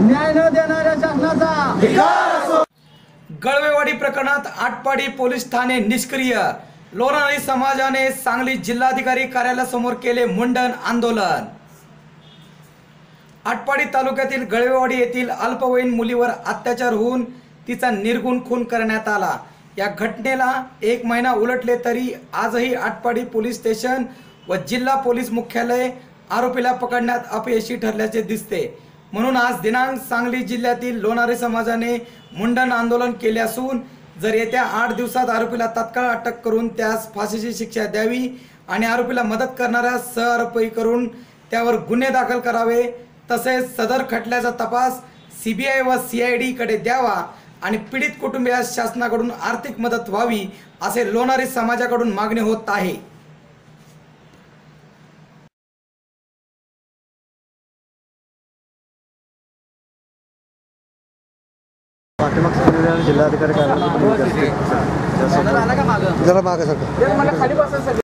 न्याय न देणाऱ्या शासनाचा. गळवेवाडी प्रकरणात आटपाडी पोलीस ठाणे निष्क्रिय. लोणारी समाजाने सांगली जिल्हाधिकारी कार्यालयासमोर केले मुंडन आंदोलन. आटपाडी तालुक्यातील गळवेवाडी येथील अल्पवयीन मुलीवर अत्याचार होऊन तिचा निर्गुण खून करण्यात आला. या घटनेला एक महिना उलटले तरी आजही आटपाडी पोलीस स्टेशन व जिल्हा पोलीस मुख्यालय आरोपीला पकडण्यात अपयशी ठरल्याचे दिसते. म्हणून आज दिनांक सांगली जिल्ह्यातील लोणारे समाजाने मुंडन आंदोलन केले असून जर येत्या आठ दिवसात आरोपीला तात्काळ अटक करून त्यास फाशीची शिक्षा द्यावी आणि आरोपीला मदत करणाऱ्या सहआरोपी करून त्यावर गुन्हे दाखल करावे तसेच सदर खटल्याचा तपास सी बी आय व सी आय डीकडे द्यावा आणि पीडित कुटुंबियास शासनाकडून आर्थिक मदत व्हावी असे लोणारी समाजाकडून मागणी होत आहे. पाठीमागच्या जिल्हाधिकारी कार्यालयात जरा मागे सगळं.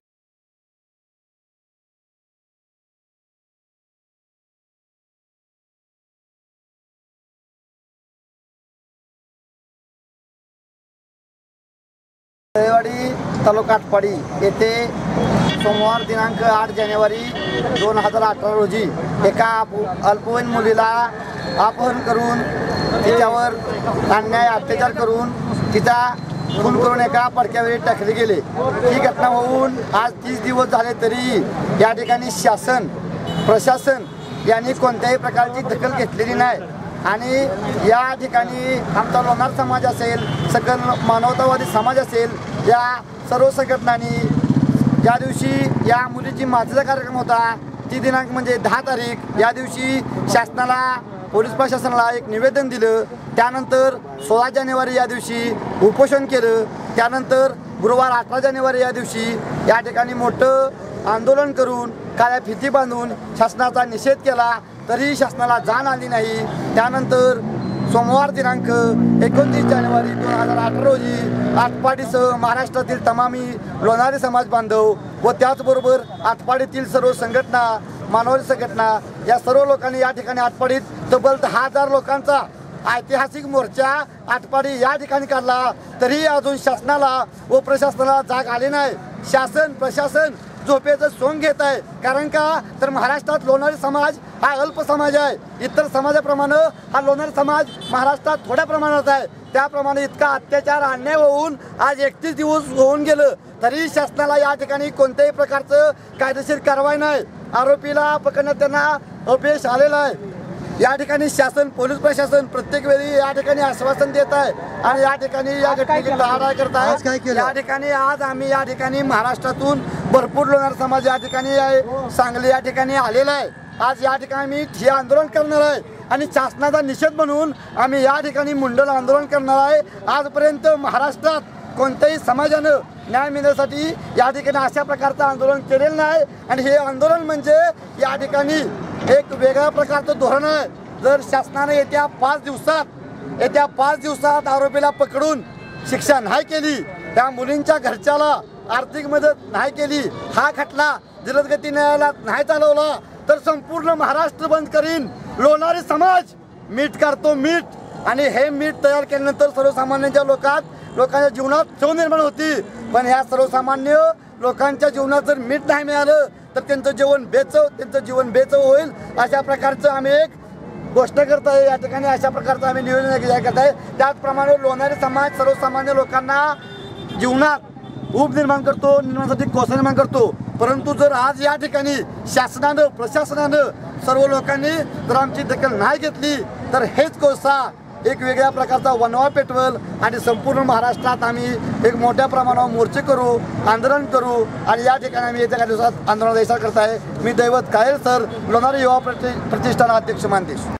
दहिवाडी तालुका आटपाडी येथे सोमवार दिनांक आठ जानेवारी दोन हजार अठरा रोजी एका अल्पवयीन मुलीला अपहरण करून तिच्यावर अन्याय अत्याचार करून तिचा खून करून एका पडक्यावेळी टाकले गेले. ही घटना होऊन आज तीस दिवस झाले तरी या ठिकाणी शासन प्रशासन यांनी कोणत्याही प्रकारची दखल घेतलेली नाही. आणि या ठिकाणी आमचा लोणार समाज असेल सकल मानवतावादी समाज असेल या सर्व संघटनांनी ज्या दिवशी या मुलीची मातीचा कार्यक्रम होता. ती दिनांक म्हणजे दहा तारीख. या दिवशी शासनाला पोलीस प्रशासनाला एक निवेदन दिलं. त्यानंतर सोळा जानेवारी या दिवशी उपोषण केलं. त्यानंतर गुरुवार अठरा जानेवारी या दिवशी या ठिकाणी मोठं आंदोलन करून काळ्या फिती बांधून शासनाचा निषेध केला. तरीही शासनाला जाण आली नाही. त्यानंतर सोमवार दिनांक एकोणतीस जानेवारी दोन हजार अठरा रोजी आटपाडीसह महाराष्ट्रातील तमामी लोणारी समाज बांधव व त्याचबरोबर आटपाडीतील सर्व संघटना मानवारी संघटना या सर्व लोकांनी या ठिकाणी आटपाडीत तब्बल दहा हजार लोकांचा ऐतिहासिक मोर्चा आटपाडी या ठिकाणी काढला. तरीही अजून शासनाला व प्रशासनाला जाग आली नाही. शासन प्रशासन झोपेचं सोंग घेत आहे. कारण का? तर महाराष्ट्रात लोणारी समाज हा अल्प समाज आहे. इतर समाजाप्रमाणे हा लोणारी समाज महाराष्ट्रात थोड्या प्रमाणात आहे. त्याप्रमाणे इतका अत्याचार अन्याय होऊन आज एकतीस दिवस होऊन गेलं. तरी शासनाला या ठिकाणी कोणत्याही प्रकारचं कायदेशीर कारवाई नाही. आरोपीला पकडण्यात त्यांना अपयश आलेलं आहे. या ठिकाणी शासन पोलीस प्रशासन प्रत्येक वेळी या ठिकाणी आश्वासन देत आहे आणि या ठिकाणी या घटनेची टाळाटाळ करत आहे केलं? या ठिकाणी आज आम्ही या ठिकाणी महाराष्ट्रातून भरपूर लोणार समाज या ठिकाणी आहे सांगली या ठिकाणी आलेला आहे आज या ठिकाणी आम्ही ठिय आंदोलन करणार आहे आणि शासनाचा निषेध म्हणून आम्ही या ठिकाणी मुंडन आंदोलन करणार आहे आजपर्यंत महाराष्ट्रात कोणत्याही समाजानं न्याय मिळण्यासाठी या ठिकाणी अशा प्रकारचं आंदोलन केलेलं नाही आणि हे आंदोलन म्हणजे या ठिकाणी एक वेगळ्या प्रकारचं धोरण आहे. जर शासनाने येत्या पाच दिवसात येत्या पाच दिवसात आरोपीला पकडून शिक्षा नाही केली त्या मुलींच्या घरच्याला आर्थिक मदत नाही केली हा खटला जलदगती न्यायालयात नाही चालवला तर संपूर्ण महाराष्ट्र बंद करीन. लोणारी समाज मीठ काढतो मीठ आणि हे मीठ तयार केल्यानंतर सर्वसामान्यांच्या लोकात लोकांच्या जीवनात चव निर्माण होती. पण ह्या सर्वसामान्य लोकांच्या जीवनात जर मीठ नाही मिळालं तर त्यांचं जेवण बेचव त्यांचं जीवन बेचव होईल. अशा प्रकारचं आम्ही एक गोष्ट करत आहे. या ठिकाणी अशा प्रकारचं आम्ही नियोजन करत आहे. त्याचप्रमाणे लोणारी समाज सर्वसामान्य लोकांना जीवनात ऊब निर्माण करतो निर्माणासाठी कोसा निर्माण करतो. परंतु जर आज या ठिकाणी शासनानं प्रशासनानं सर्व लोकांनी जर आमची दखल नाही घेतली तर हेच कोसा एक वेगळ्या प्रकारचा वनवा पेटवल आणि संपूर्ण महाराष्ट्रात आम्ही एक मोठ्या प्रमाणावर मोर्चे करू आंदोलन करू आणि या ठिकाणी आम्ही येत्या काही दिवसात आंदोलनाचा इशारा करत आहे. मी दैवत कायल सर. लोणारी युवा प्रति प्रतिष्ठान अध्यक्ष मानदेश